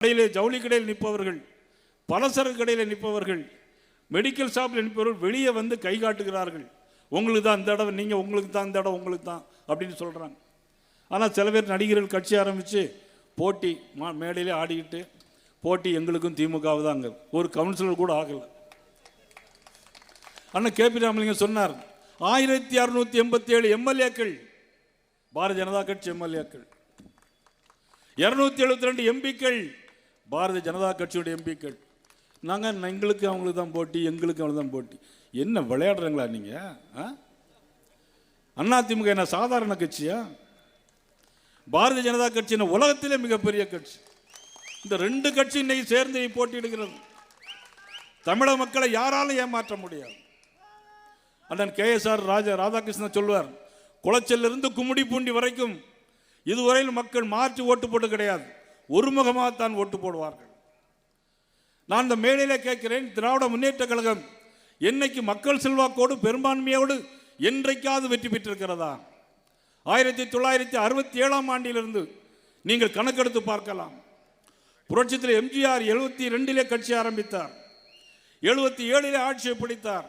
கடையிலே ஜவுளி கடையில் நிற்பவர்கள் பலசரக்கு கடையில் நிற்பவர்கள் மெடிக்கல் ஷாப்பில் நிற்பவர்கள் வெளியே வந்து கை காட்டுகிறார்கள். உங்களுக்கு தான் இந்த இடம் நீங்கள் உங்களுக்கு தான் இந்த இடம் உங்களுக்கு தான் அப்படின்னு சொல்கிறாங்க ஆனால் சில பேர் நடிகர்கள் கட்சி ஆரம்பித்து போட்டி மா மேடையிலே ஆடிக்கிட்டு போட்டி எங்களுக்கும் திமுகவு தான் அங்கே. ஒரு கவுன்சிலர் கூட ஆகலை. அண்ணன் கே. பி. ராமலிங்கம் சொன்னார் ஆயிரத்தி அறுநூத்தி எண்பத்தி ஏழு எம்எல்ஏக்கள் பாரதிய ஜனதா கட்சி எம்எல்ஏக்கள். இருநூத்தி எழுபத்தி ரெண்டு எம்பிக்கள் பாரதிய ஜனதா கட்சியுடைய எம்பிக்கள். நாங்கள் எங்களுக்கு அவங்களுக்கு தான் போட்டி எங்களுக்கு அவங்களுக்கு தான் போட்டி. என்ன விளையாடுறீங்களா நீங்கள் அண்ணா திமுக என்ன சாதாரண கட்சியா? பாரதிய ஜனதா கட்சி என்ன உலகத்திலே மிகப்பெரிய கட்சி. இந்த ரெண்டு கட்சி இன்னைக்கு சேர்ந்து போட்டியிடுகிறது. தமிழக மக்களை யாராலும் ஏமாற்ற முடியாது. அண்ணன் K S R Raja Radhakrishnan சொல்வார் குளச்சலிருந்து கும்முடி பூண்டி வரைக்கும் இதுவரையில் மக்கள் மாற்றி ஓட்டு போட்டு கிடையாது. ஒருமுகமாகத்தான் ஓட்டு போடுவார்கள். நான் இந்த மேடையில் கேட்கிறேன் திராவிட முன்னேற்ற கழகம் என்னைக்கு மக்கள் செல்வாக்கோடு பெரும்பான்மையோடு என்றைக்காவது வெற்றி பெற்றிருக்கிறதா? ஆயிரத்தி தொள்ளாயிரத்தி அறுபத்தி ஏழாம் ஆண்டிலிருந்து நீங்கள் கணக்கெடுத்து பார்க்கலாம். புரட்சித்தில் எம்ஜிஆர் எழுபத்தி ரெண்டிலே கட்சி ஆரம்பித்தார். எழுபத்தி ஏழிலே ஆட்சியை பிடித்தார்.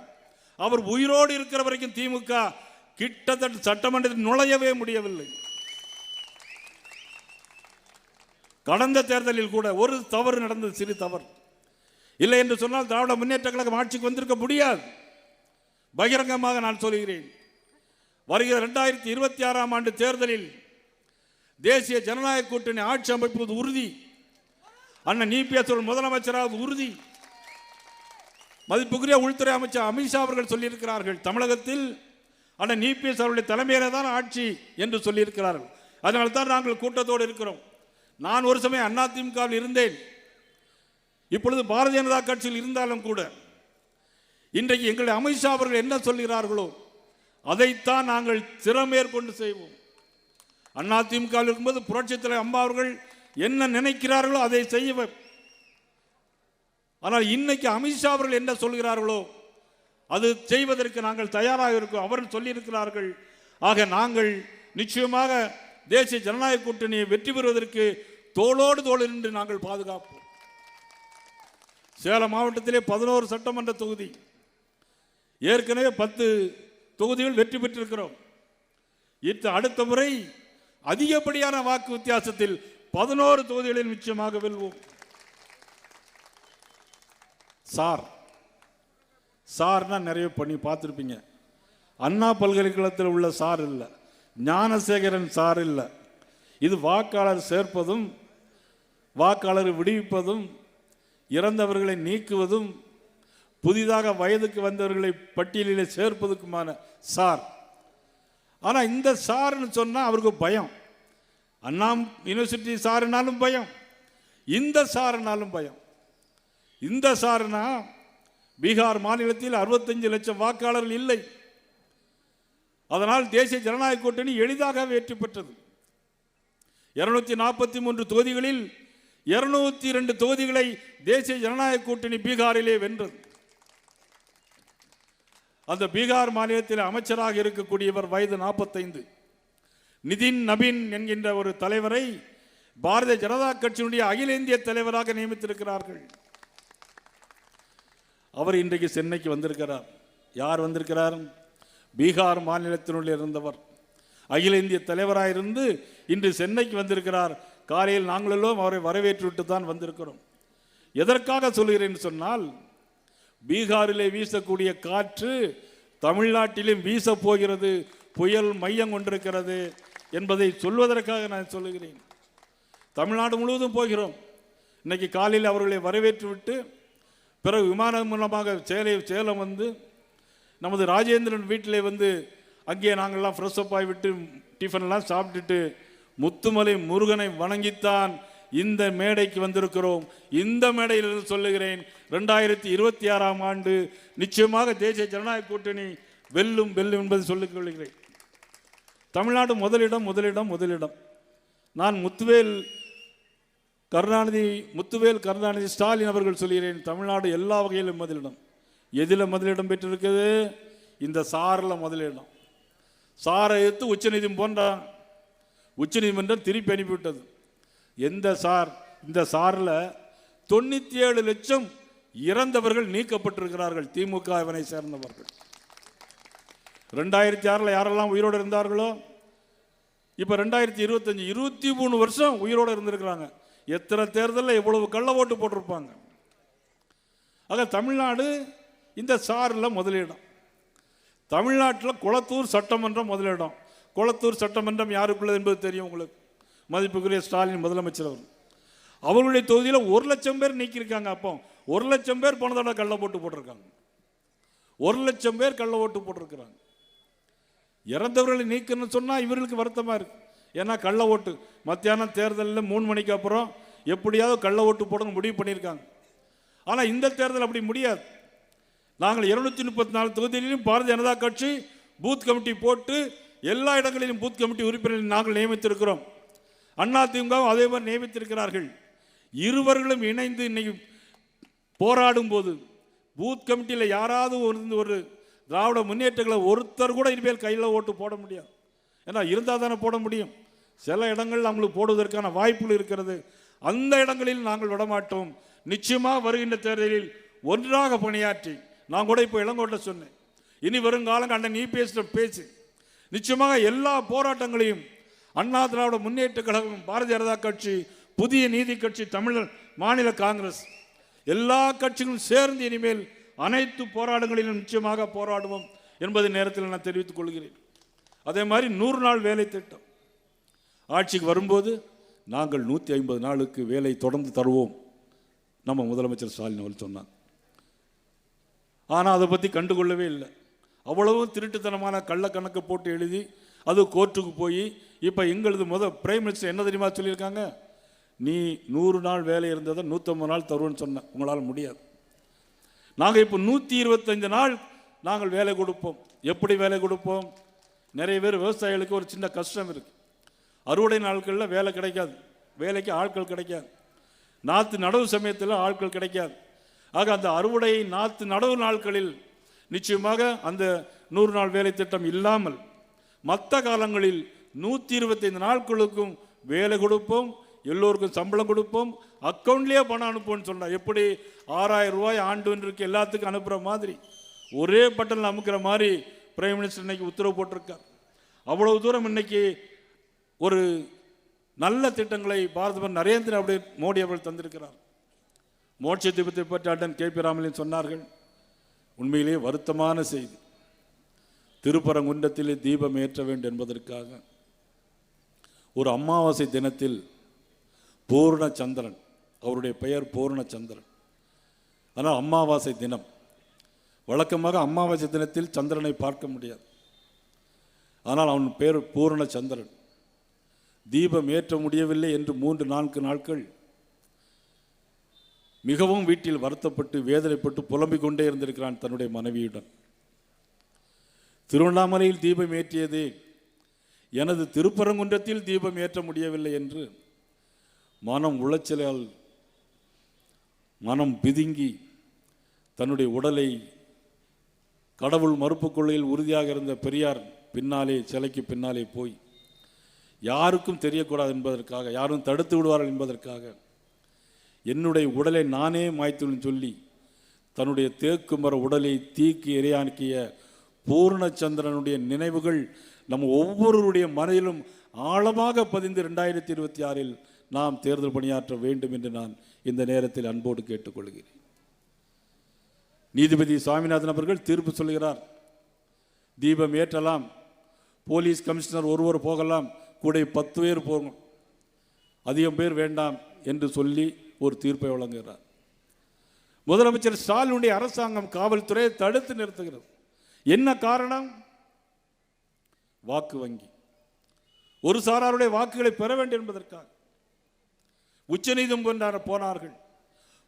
அவர் உயிரோடு இருக்கிற வரைக்கும் திமுக கிட்டத்தட்ட சட்டமன்றத்தில் நுழையவே முடியவில்லை. கடந்த தேர்தலில் கூட ஒரு தவறு நடந்தது சிறு தவறு. இல்லை என்று சொன்னால் திராவிட முன்னேற்ற கழகம் ஆட்சிக்கு வந்திருக்க முடியாது. பகிரங்கமாக நான் சொல்கிறேன் வருகிற ரெண்டாயிரத்தி இருபத்தி ஆறாம் ஆண்டு தேர்தலில் தேசிய ஜனநாயக கூட்டணி ஆட்சி அமைப்பது உறுதி. அண்ணன் நீபிஎஸ் முதலமைச்சராவது உறுதி. மதிப்புக்குரிய உள்துறை அமைச்சர் அமித்ஷா அவர்கள் சொல்லியிருக்கிறார்கள் தமிழகத்தில் அண்ணன் நீபிஎஸ் அவருடைய தலைமையில தான் ஆட்சி என்று சொல்லியிருக்கிறார்கள். அதனால்தான் நாங்கள் கூட்டத்தோடு இருக்கிறோம். நான் ஒரு சமயம் அதிமுகவில் இருந்தேன். இப்பொழுது பாரதிய ஜனதா கட்சியில் இருந்தாலும் கூட இன்றைக்கு எங்களுடைய அமித்ஷா அவர்கள் என்ன சொல்கிறார்களோ அதைத்தான் நாங்கள் திறமேற்கொண்டு செய்வோம். அதிமுகவில் இருக்கும்போது புரட்சித் தலைவர் அம்மா அவர்கள் என்ன நினைக்கிறார்களோ அதை செய்ய ஆனால் இன்னைக்கு அமித்ஷா அவர்கள் என்ன சொல்கிறார்களோ அது செய்வதற்கு நாங்கள் தயாராக இருக்கோம். அவர்கள் சொல்லியிருக்கிறார்கள். ஆக நாங்கள் நிச்சயமாக தேசிய ஜனநாயக கூட்டணியை வெற்றி பெறுவதற்கு தோளோடு தோள் நின்று நாங்கள் பாதுகாப்போம். சேலம் மாவட்டத்திலே பதினோரு சட்டமன்ற தொகுதி. ஏற்கனவே பத்து தொகுதிகள் வெற்றி பெற்றிருக்கிறோம். இத்த அடுத்த முறை அதிகப்படியான வாக்கு வித்தியாசத்தில் பதினோரு தொகுதிகளில் நிச்சயமாக வெல்வோம். சார் சார்னா நிறைய பண்ணி பார்த்துருப்பீங்க. அண்ணா பல்கலைக்கழகத்தில் உள்ள சார் இல்லை. ஞானசேகரன் சார் இல்லை. இது வாக்காளர் சேர்ப்பதும் வாக்காளர் விடுவிப்பதும் இறந்தவர்களை நீக்குவதும் புதிதாக வயதுக்கு வந்தவர்களை பட்டியலில் சேர்ப்பதுக்குமான சார். ஆனால் இந்த சார்னு சொன்னால் அவருக்கு பயம். அண்ணா யூனிவர்சிட்டி சாருனாலும் பயம். இந்த சாருனாலும் பயம். இந்த சாருனா பீகார் மாநிலத்தில் அறுபத்தஞ்சு லட்சம் வாக்காளர்கள் இல்லை. அதனால் தேசிய ஜனநாயக கூட்டணி எளிதாக வெற்றி பெற்றது. இருநூத்தி நாற்பத்தி மூன்று தொகுதிகளில் இருநூத்தி இரண்டு தொகுதிகளை தேசிய ஜனநாயக கூட்டணி பீகாரிலே வென்றது. அந்த பீகார் மாநிலத்தில் அமைச்சராக இருக்கக்கூடியவர் வயது நாற்பத்தைந்து. நிதின் நபீன் என்கின்ற ஒரு தலைவரை பாரதிய ஜனதா கட்சியினுடைய அகில இந்திய தலைவராக நியமித்திருக்கிறார்கள். அவர் இன்றைக்கு சென்னைக்கு வந்திருக்கிறார். யார் வந்திருக்கிறார்? பீகார் மாநிலத்தினுள் இருந்தவர். அகில இந்திய தலைவராக இருந்து இன்று சென்னைக்கு வந்திருக்கிறார் காலையில் நாங்களெல்லாம் அவரை வரவேற்றுவிட்டு தான் வந்திருக்கிறோம். எதற்காக சொல்கிறேன் சொன்னால் பீகாரிலே வீசக்கூடிய காற்று தமிழ்நாட்டிலும் வீச போகிறது புயல் மையம் கொண்டிருக்கிறது என்பதை சொல்வதற்காக நான் சொல்லுகிறேன். தமிழ்நாடு முழுவதும் போகிறோம். இன்னைக்கு காலையில் அவர்களை வரவேற்று விட்டு பிறகு விமானம் மூலமாக சேலை சேலம் வந்து நமது ராஜேந்திரன் வீட்டிலே வந்து அங்கே நாங்கள்லாம் ஃப்ரெஷ்ஷப் ஆகிவிட்டு டிஃபன்லாம் சாப்பிட்டுட்டு முத்துமலை முருகனை வணங்கித்தான் இந்த மேடைக்கு வந்திருக்கிறோம். இந்த மேடையிலிருந்து சொல்லுகிறேன் ரெண்டாயிரத்தி இருபத்தி ஆறாம் ஆண்டு நிச்சயமாக தேசிய ஜனநாயக கூட்டணி வெல்லும் வெல்லும் என்பதை சொல்லிக் கொள்கிறேன். தமிழ்நாடு முதலிடம் முதலிடம் முதலிடம். நான் முத்துவேல் கருணாநிதி முத்துவேல் கருணாநிதி ஸ்டாலின் அவர்கள் சொல்கிறேன் தமிழ்நாடு எல்லா வகையிலும் முதலிடம். எதில் முதலிடம் பெற்றிருக்குது இந்த சாரில் முதலிடம். சாரை எடுத்து உச்சநீதிமன்றம் போன்றான் உச்சநீதிமன்றம் திருப்பி அனுப்பிவிட்டது. எந்த சார் இந்த சாரில் தொண்ணூற்றி ஏழு லட்சம் இறந்தவர்கள் நீக்கப்பட்டிருக்கிறார்கள் திமுகவினை சேர்ந்தவர்கள். ரெண்டாயிரத்தி ஆறில் யாரெல்லாம் உயிரோடு இருந்தார்களோ? இப்போ ரெண்டாயிரத்தி இருபத்தஞ்சு இருபத்தி மூணு வருஷம் உயிரோடு இருந்திருக்கிறாங்க. எத்தனை தேர்தலில் எவ்வளவு கள்ள ஓட்டு போட்டிருப்பாங்க? ஆக தமிழ்நாடு இந்த சாரில் முதலிடம். தமிழ்நாட்டில் குளத்தூர் சட்டமன்றம் முதலிடம். குளத்தூர் சட்டமன்றம் யாருக்குள்ளது என்பது தெரியும் உங்களுக்கு. மதிப்புக்குரிய ஸ்டாலின் முதலமைச்சர் அவர் அவர்களுடைய தொகுதியில் ஒரு லட்சம் பேர் நீக்கியிருக்காங்க அப்போ. ஒரு லட்சம் பேர் போன தடவை கள்ள ஓட்டு போட்டிருக்காங்க. ஒரு லட்சம் பேர் கள்ள ஓட்டு போட்டிருக்கிறாங்க. இறந்தவர்களை நீக்கணும்னு சொன்னால் இவர்களுக்கு வருத்தமாக இருக்கு. ஏன்னா கள்ள ஓட்டு. மத்தியானம் தேர்தலில் மூணு மணிக்கு அப்புறம் எப்படியாவது கள்ள ஓட்டு போடணும் முடிவு பண்ணியிருக்காங்க. ஆனால் இந்த தேர்தல் அப்படி முடியாது. நாங்கள் இருநூத்தி முப்பத்தி நாலு தொகுதியிலும் பாரதிய ஜனதா கட்சி பூத் கமிட்டி போட்டு எல்லா இடங்களிலும் பூத் கமிட்டி உறுப்பினர்களை நாங்கள் நியமித்திருக்கிறோம். அண்ணா திமுகவும் அதே மாதிரி நியமித்திருக்கிறார்கள். இருவர்களும் இணைந்து இன்னைக்கு போராடும் போது பூத் கமிட்டியில் யாராவது ஒரு ஒரு திராவிட முன்னேற்றங்களை ஒருத்தர் கூட இனிமேல் கையில் ஓட்டு போட முடியாது. ஏன்னா இருந்தால் தானே போட முடியும். சில இடங்கள் அவங்களுக்கு போடுவதற்கான வாய்ப்புகள் இருக்கிறது. அந்த இடங்களில் நாங்கள் விடமாட்டோம். நிச்சயமாக வருகின்ற தேர்தலில் ஒன்றாக பணியாற்றி நான் கூட இப்போ இளங்கோட்டை சொன்னேன். இனி வருங்காலங்க அண்ணன் நீ பேசுகிற பேச்சு நிச்சயமாக எல்லா போராட்டங்களையும் அண்ணா திராவிட முன்னேற்ற கழகம் பாரதிய ஜனதா கட்சி புதிய நீதி கட்சி தமிழர் மாநில காங்கிரஸ் எல்லா கட்சிகளும் சேர்ந்து இனிமேல் அனைத்து போராட்டங்களிலும் நிச்சயமாக போராடுவோம் என்பதை நேரத்தில் நான் தெரிவித்துக் கொள்கிறேன். அதே மாதிரி நூறு நாள் வேலை திட்டம். ஆட்சிக்கு வரும்போது நாங்கள் நூற்றி ஐம்பது நாளுக்கு வேலை தொடர்ந்து தருவோம் நம்ம முதலமைச்சர் ஸ்டாலின் அவர் சொன்னார். ஆனால் அதை பற்றி கண்டுகொள்ளவே இல்லை. அவ்வளவும் திருட்டுத்தனமான கள்ள கணக்கு போட்டு எழுதி அது கோர்ட்டுக்கு போய் இப்போ எங்களது முத பிரைம் மினிஸ்டர் என்ன தெரியுமா சொல்லியிருக்காங்க? நீ நூறு நாள் வேலை இருந்ததை நூற்றம்பது நாள் தருவேன்னு சொன்ன. உங்களால் முடியாது. நாங்கள் இப்போ நூற்றி இருபத்தஞ்சு நாள் நாங்கள் வேலை கொடுப்போம். எப்படி வேலை கொடுப்போம்? நிறைய பேர் விவசாயிகளுக்கு ஒரு சின்ன கஷ்டம் இருக்குது அறுவடை நாட்களில் வேலை கிடைக்காது. வேலைக்கு ஆட்கள் கிடைக்காது. நாற்று நடவு சமயத்தில் ஆட்கள் கிடைக்காது. ஆக அந்த அறுவடை நாற்று நடவு நாட்களில் நிச்சயமாக அந்த நூறு நாள் வேலை திட்டம் இல்லாமல் மற்ற காலங்களில் நூற்றி இருபத்தைந்து நாட்களுக்கும் வேலை கொடுப்போம் எல்லோருக்கும் சம்பளம் கொடுப்போம் அக்கௌண்ட்லேயே பணம் அனுப்புவோம்னு சொன்னால் எப்படி ஆறாயிரம் ரூபாய் ஆண்டு ஒன்றுக்கு எல்லாத்துக்கும் அனுப்புகிற மாதிரி ஒரே பட்டனில் அமுக்கிற மாதிரி பிரைம் மினிஸ்டர் இன்னைக்கு உத்தரவு போட்டிருக்கார். அவ்வளவு தூரம் இன்னைக்கு ஒரு நல்ல திட்டங்களை பாரத நரேந்திர அப்படி மோடி அவர்கள் தந்திருக்கிறார். மோட்ச தீபத்தை பற்றி அட்டன் கே பி ராமலின் சொன்னார்கள். உண்மையிலே வருத்தமான செய்தி. திருப்பரங்குன்றத்திலே தீபம் ஏற்ற வேண்டும் என்பதற்காக. ஒரு அமாவாசை தினத்தில் பூர்ணச்சந்திரன் அவருடைய பெயர் பூர்ணச்சந்திரன். ஆனால் அமாவாசை தினம். வழக்கமாக அமாவாசை தினத்தில் சந்திரனை பார்க்க முடியாது. ஆனால் அவன் பேர் பூரண சந்திரன் தீபம் ஏற்ற முடியவில்லை என்று மூன்று நான்கு நாட்கள் மிகவும் வீட்டில் வருத்தப்பட்டு வேதனைப்பட்டு புலம்பிக் கொண்டே இருந்திருக்கிறான் தன்னுடைய மனைவியுடன். திருவண்ணாமலையில் தீபம் ஏற்றியதே எனது திருப்பரங்குன்றத்தில் தீபம் ஏற்ற முடியவில்லை என்று மனம் உளைச்சலால் மனம் பிதுங்கி தன்னுடைய உடலை கடவுள் மறுப்பு கொள்ளையில் உறுதியாக இருந்த பெரியார் பின்னாலே சிலைக்கு பின்னாலே போய் யாருக்கும் தெரியக்கூடாது என்பதற்காக யாரும் தடுத்து விடுவார்கள் என்பதற்காக என்னுடைய உடலை நானே மாய்த்துன்னு சொல்லி தன்னுடைய தேக்கு மர உடலை தீக்கு இரையாக்கிய பூர்ணச்சந்திரனுடைய நினைவுகள் நம் ஒவ்வொருவருடைய மனதிலும் ஆழமாக பதிந்து ரெண்டாயிரத்தி இருபத்தி ஆறில் நாம் தேர்தல் பணியாற்ற வேண்டும் என்று நான் இந்த நேரத்தில் அன்போடு கேட்டுக்கொள்கிறேன். நீதிபதி சுவாமிநாதன் அவர்கள் தீர்ப்பு சொல்கிறார் தீபம் ஏற்றலாம் போலீஸ் கமிஷனர் ஒருவர் போகலாம் கூட பத்து பேர் போகும் அதிகம் பேர் வேண்டாம் என்று சொல்லி ஒரு தீர்ப்பை வழங்குகிறார். முதலமைச்சர் ஸ்டாலினுடைய அரசாங்கம் காவல்துறையை தடுத்து நிறுத்துகிறது. என்ன காரணம்? வாக்கு வங்கி. ஒரு சாராருடைய வாக்குகளை பெற வேண்டும் என்பதற்காக. உச்சநீதிமன்றம் போனார்கள்.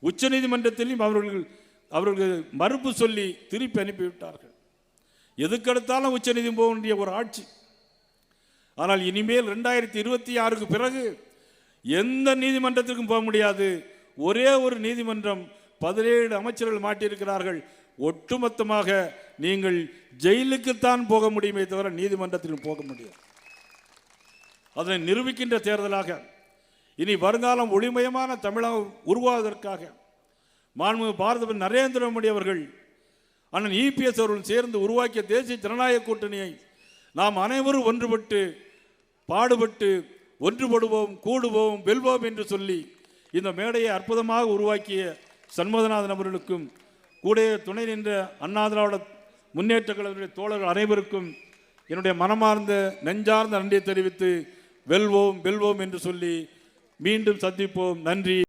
உச்சநீதிமன்றத்திலும் அவர்கள் அவர்கள் மறுப்பு சொல்லி திருப்பி அனுப்பிவிட்டார்கள். எதுக்கெடுத்தாலும் உச்சநீதிமன்றம் போக வேண்டிய ஒரு ஆட்சி. ஆனால் இனிமேல் ரெண்டாயிரத்தி இருபத்தி ஆறுக்கு பிறகு எந்த நீதிமன்றத்திற்கும் போக முடியாது. ஒரே ஒரு நீதிமன்றம் பதினேழு அமைச்சர்கள் மாட்டியிருக்கிறார்கள். ஒட்டுமொத்தமாக நீங்கள் ஜெயிலுக்குத்தான் போக முடியுமே தவிர நீதிமன்றத்திலும் போக முடியாது. அதனை நிரூபிக்கின்ற தேர்தலாக இனி வருங்காலம் ஒளிமயமான தமிழகம் உருவாவதற்காக மாண்புமிகு பாரத நரேந்திர மோடி அவர்கள் அண்ணன் இபிஎஸ் அவர்கள் சேர்ந்து உருவாக்கிய தேசிய ஜனநாயக கூட்டணியை நாம் அனைவரும் ஒன்றுபட்டு பாடுபட்டு ஒன்றுபடுவோம் கூடுவோம் வெல்வோம் என்று சொல்லி இந்த மேடையை அற்புதமாக உருவாக்கிய சண்முகநாதன் அவர்களுக்கும் கூட துணை நின்ற அண்ணா திராவிட முன்னேற்ற கழகத்துடைய தோழர்கள் அனைவருக்கும் என்னுடைய மனமார்ந்த நெஞ்சார்ந்த நன்றியை தெரிவித்து வெல்வோம் வெல்வோம் என்று சொல்லி மீண்டும் சந்திப்போம். நன்றி.